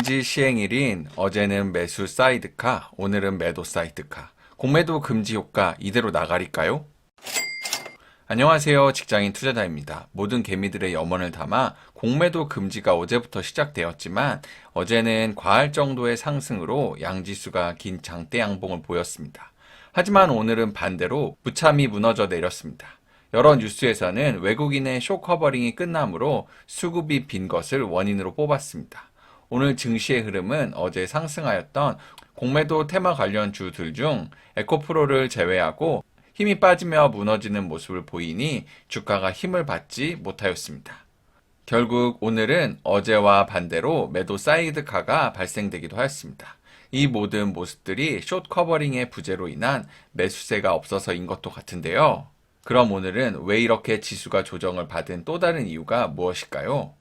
금지 시행일인 어제는 매수 사이드카, 오늘은 매도 사이드카. 공매도 금지 효과 이대로 나가릴까요? 안녕하세요. 직장인 투자자입니다. 모든 개미들의 염원을 담아 공매도 금지가 어제부터 시작되었지만 어제는 과할 정도의 상승으로 양지수가 긴 장대 양봉을 보였습니다. 하지만 오늘은 반대로 무참히 무너져 내렸습니다. 여러 뉴스에서는 외국인의 쇼 커버링이 끝나므로 수급이 빈 것을 원인으로 뽑았습니다. 오늘 증시의 흐름은 어제 상승하였던 공매도 테마 관련 주들 중 에코프로를 제외하고 힘이 빠지며 무너지는 모습을 보이니 주가가 힘을 받지 못하였습니다. 결국 오늘은 어제와 반대로 매도 사이드카가 발생되기도 하였습니다. 이 모든 모습들이 숏 커버링의 부재로 인한 매수세가 없어서인 것도 같은데요. 그럼 오늘은 왜 이렇게 지수가 조정을 받은 또 다른 이유가 무엇일까요?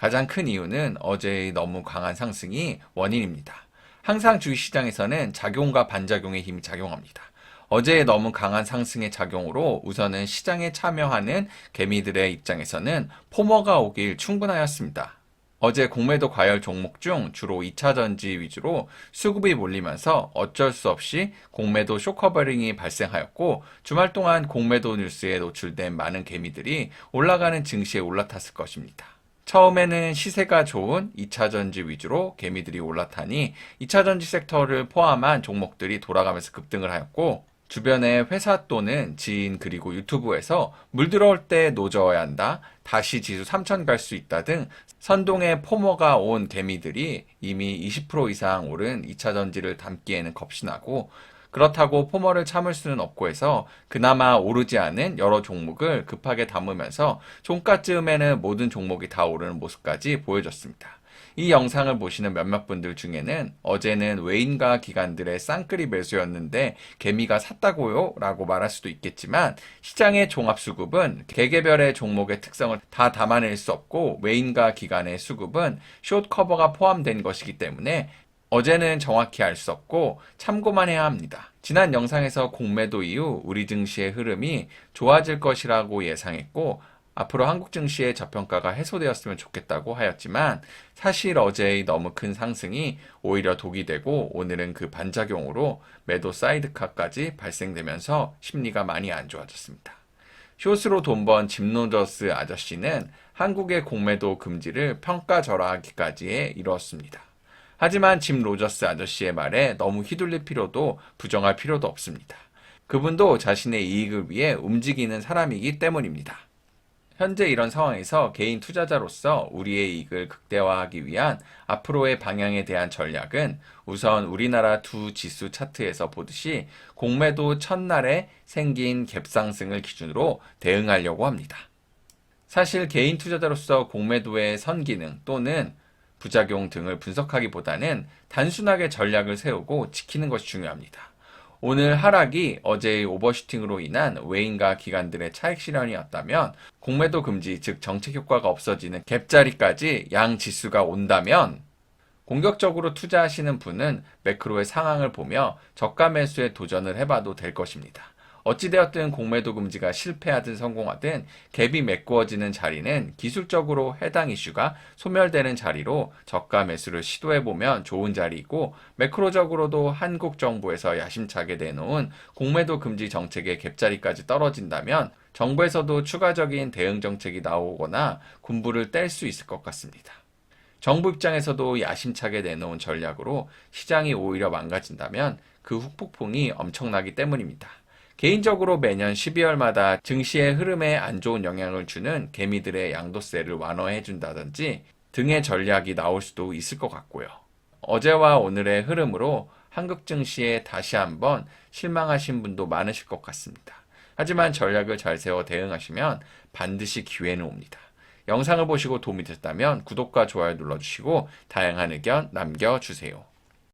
가장 큰 이유는 어제의 너무 강한 상승이 원인입니다. 항상 주식시장에서는 작용과 반작용의 힘이 작용합니다. 어제의 너무 강한 상승의 작용으로 우선은 시장에 참여하는 개미들의 입장에서는 포머가 오길 충분하였습니다. 어제 공매도 과열 종목 중 주로 2차 전지 위주로 수급이 몰리면서 어쩔 수 없이 공매도 쇼커버링이 발생하였고 주말 동안 공매도 뉴스에 노출된 많은 개미들이 올라가는 증시에 올라탔을 것입니다. 처음에는 시세가 좋은 2차 전지 위주로 개미들이 올라타니 2차 전지 섹터를 포함한 종목들이 돌아가면서 급등을 하였고 주변의 회사 또는 지인 그리고 유튜브에서 물 들어올 때 노져야 한다. 다시 지수 3천 갈 수 있다 등 선동의 포모가 온 개미들이 이미 20% 이상 오른 2차 전지를 담기에는 겁이 나고 그렇다고 포머를 참을 수는 없고 해서 그나마 오르지 않은 여러 종목을 급하게 담으면서 종가쯤에는 모든 종목이 다 오르는 모습까지 보여줬습니다. 이 영상을 보시는 몇몇 분들 중에는 어제는 외인과 기관들의 쌍끌이 매수였는데 개미가 샀다고요? 라고 말할 수도 있겠지만 시장의 종합 수급은 개개별의 종목의 특성을 다 담아낼 수 없고 외인과 기관의 수급은 숏 커버가 포함된 것이기 때문에 어제는 정확히 알 수 없고 참고만 해야 합니다. 지난 영상에서 공매도 이후 우리 증시의 흐름이 좋아질 것이라고 예상했고 앞으로 한국 증시의 저평가가 해소되었으면 좋겠다고 하였지만 사실 어제의 너무 큰 상승이 오히려 독이 되고 오늘은 그 반작용으로 매도 사이드카까지 발생되면서 심리가 많이 안 좋아졌습니다. 숏으로 돈 번 짐노저스 아저씨는 한국의 공매도 금지를 평가절하하기까지에 이루었습니다. 하지만 짐 로저스 아저씨의 말에 너무 휘둘릴 필요도 부정할 필요도 없습니다. 그분도 자신의 이익을 위해 움직이는 사람이기 때문입니다. 현재 이런 상황에서 개인 투자자로서 우리의 이익을 극대화하기 위한 앞으로의 방향에 대한 전략은 우선 우리나라 두 지수 차트에서 보듯이 공매도 첫날에 생긴 갭상승을 기준으로 대응하려고 합니다. 사실 개인 투자자로서 공매도의 선기능 또는 부작용 등을 분석하기보다는 단순하게 전략을 세우고 지키는 것이 중요합니다. 오늘 하락이 어제의 오버슈팅으로 인한 외인과 기관들의 차익 실현이었다면 공매도 금지 즉 정책 효과가 없어지는 갭자리까지 양 지수가 온다면 공격적으로 투자하시는 분은 매크로의 상황을 보며 저가 매수에 도전을 해봐도 될 것입니다. 어찌되었든 공매도 금지가 실패하든 성공하든 갭이 메꾸어지는 자리는 기술적으로 해당 이슈가 소멸되는 자리로 저가 매수를 시도해보면 좋은 자리이고 매크로적으로도 한국 정부에서 야심차게 내놓은 공매도 금지 정책의 갭자리까지 떨어진다면 정부에서도 추가적인 대응 정책이 나오거나 군부를 뗄 수 있을 것 같습니다. 정부 입장에서도 야심차게 내놓은 전략으로 시장이 오히려 망가진다면 그 후폭풍이 엄청나기 때문입니다. 개인적으로 매년 12월마다 증시의 흐름에 안 좋은 영향을 주는 개미들의 양도세를 완화해 준다든지 등의 전략이 나올 수도 있을 것 같고요. 어제와 오늘의 흐름으로 한국 증시에 다시 한번 실망하신 분도 많으실 것 같습니다. 하지만 전략을 잘 세워 대응하시면 반드시 기회는 옵니다. 영상을 보시고 도움이 됐다면 구독과 좋아요 눌러주시고 다양한 의견 남겨주세요.